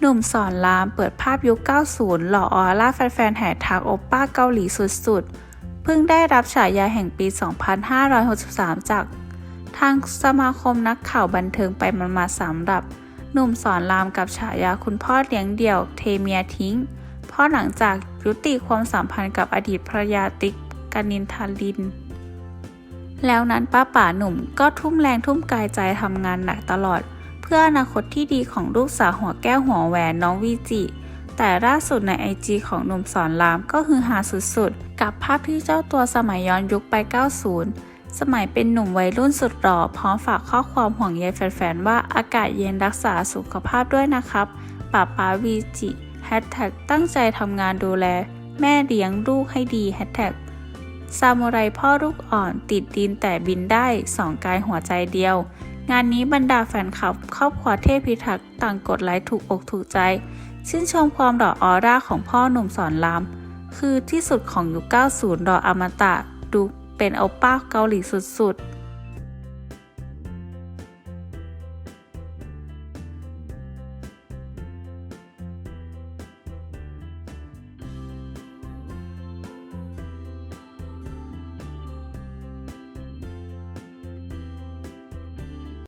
หนุ่มสอนรามเปิดภาพยุค 90 หล่อออร่าแฟนๆแห่ทักโอป้าเกาหลีสุดๆ เพิ่งได้รับฉายาแห่งปี 2563 จาก ทางสมาคมนักข่าวบันเทิงไปมันมาสำหรับ หนุ่มสอนรามกับฉายาคุณพ่อเลี้ยงเดี่ยวเทเมียทิ้ง เพราะหลังจากยุติความสัมพันธ์กับอดีตภรรยาติ๊กกนินทาลิน แล้วนั้นป้าป่าหนุ่มก็ทุ่มแรงทุ่มกายใจทำงานหนักตลอด เพื่ออนาคตที่ดีของลูกสาวหัวแก้วหัวแหวนน้องวีจิ แต่ล่าสุดในไอจีของหนุ่มสอนรามก็คือฮาสุดๆ กับภาพที่เจ้าตัวสมัยย้อนยุคไป 90 สมัยเป็นหนุ่มวัยรุ่นสุดหล่อพร้อมฝากข้อความห่วงใยแฟนๆ ว่าอากาศเย็นรักษาสุขภาพด้วยนะครับป้าป้าวีจิแฮชแท็กตั้งใจทำงานดูแล แม่เลี้ยงลูกให้ดีแฮชแท็ก ซามูไรพ่อลูกอ่อนติดดินแต่บินได้สองกายหัวใจเดียว งานนี้บรรดาแฟนคลับครอบครัวเทพพิทักษ์ต่างกดไลค์ถูกอกถูกใจ ชื่นชมความหล่อออร่าของพ่อหนุ่มสอนราม คือที่สุดของยุค 90 รออมตะดูเป็นเอาป้าเกาหลีสุดๆ